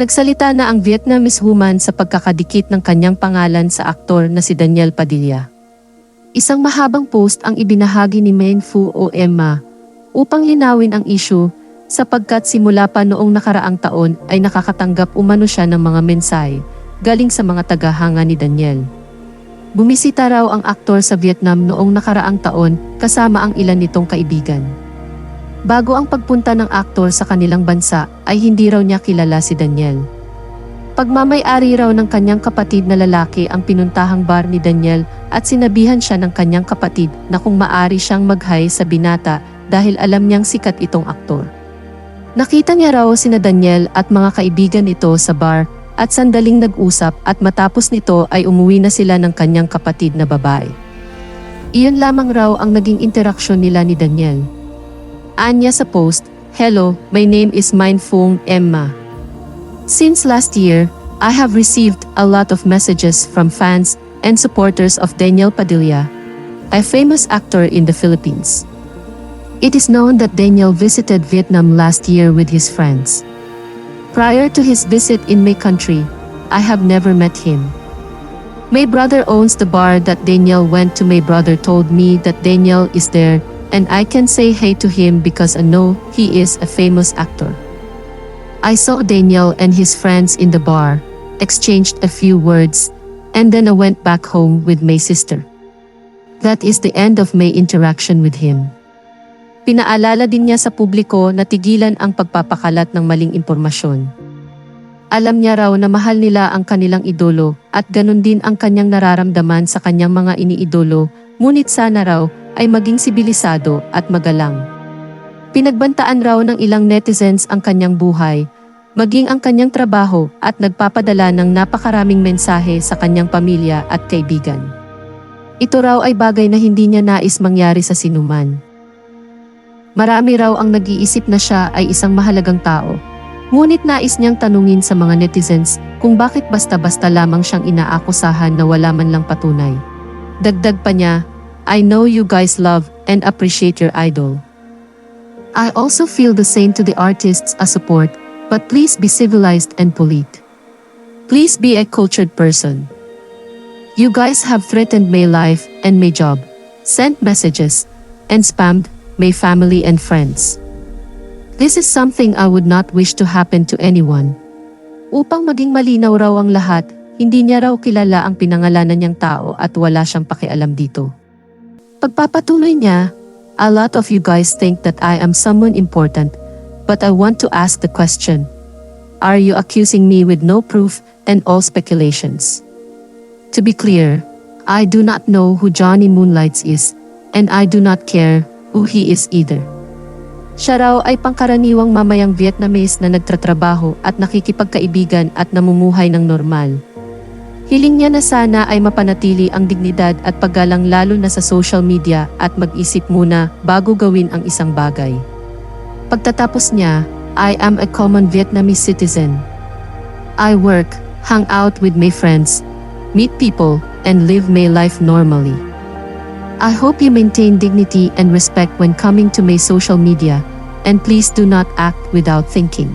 Nagsalita na ang Vietnamese woman sa pagkakadikit ng kanyang pangalan sa aktor na si Daniel Padilla. Isang mahabang post ang ibinahagi ni Main Fu o Emma upang linawin ang issue sapagkat simula pa noong nakaraang taon ay nakakatanggap umano siya ng mga mensahe galing sa mga tagahanga ni Daniel. Bumisita raw ang aktor sa Vietnam noong nakaraang taon kasama ang ilan nitong kaibigan. Bago ang pagpunta ng aktor sa kanilang bansa ay hindi raw niya kilala si Daniel. Pagmamay-ari raw ng kanyang kapatid na lalaki ang pinuntahang bar ni Daniel at sinabihan siya ng kanyang kapatid na kung maari siyang mag-hi sa binata dahil alam niyang sikat itong aktor. Nakita niya raw sina Daniel at mga kaibigan nito sa bar at sandaling nag-usap at matapos nito ay umuwi na sila ng kanyang kapatid na babae. Iyon lamang raw ang naging interaksyon nila ni Daniel. Anya sa post, Hello, my name is Mindful Emma. Since last year, I have received a lot of messages from fans and supporters of Daniel Padilla, a famous actor in the Philippines. It is known that Daniel visited Vietnam last year with his friends. Prior to his visit in my country, I have never met him. My brother owns the bar that Daniel went to. My brother told me that Daniel is there and I can say hey to him because I know he is a famous actor. I saw Daniel and his friends in the bar, exchanged a few words, and then I went back home with my sister. That is the end of my interaction with him. Pinaalala din niya sa publiko na tigilan ang pagpapakalat ng maling impormasyon. Alam niya raw na mahal nila ang kanilang idolo at ganun din ang kanyang nararamdaman sa kanyang mga iniidolo, ngunit sana raw ay maging sibilisado at magalang. Pinagbantaan raw ng ilang netizens ang kanyang buhay, maging ang kanyang trabaho at nagpapadala ng napakaraming mensahe sa kanyang pamilya at kaibigan. Ito raw ay bagay na hindi niya nais mangyari sa sinuman. Marami raw ang nag-iisip na siya ay isang mahalagang tao. Ngunit nais niyang tanungin sa mga netizens kung bakit basta-basta lamang siyang inaakusahan na wala man lang patunay. Dagdag pa niya, I know you guys love and appreciate your idol. I also feel the same to the artists as support, but please be civilized and polite. Please be a cultured person. You guys have threatened my life and my job, sent messages, and spammed my family and friends. This is something I would not wish to happen to anyone. Upang maging malinaw raw ang lahat, hindi niya raw kilala ang pinangalanan niyang tao at wala siyang pakialam dito. Pagpapatuloy niya, a lot of you guys think that I am someone important, but I want to ask the question. Are you accusing me with no proof and all speculations? To be clear, I do not know who Johnny Moonlights is, and I do not care who he is either. Siya raw ay pangkaraniwang mamayang Vietnamese na nagtatrabaho at nakikipagkaibigan at namumuhay ng normal. Hiling niya na sana ay mapanatili ang dignidad at paggalang lalo na sa social media at mag-isip muna bago gawin ang isang bagay. Pagtatapos niya, I am a common Vietnamese citizen. I work, hang out with my friends, meet people, and live my life normally. I hope you maintain dignity and respect when coming to my social media, and please do not act without thinking.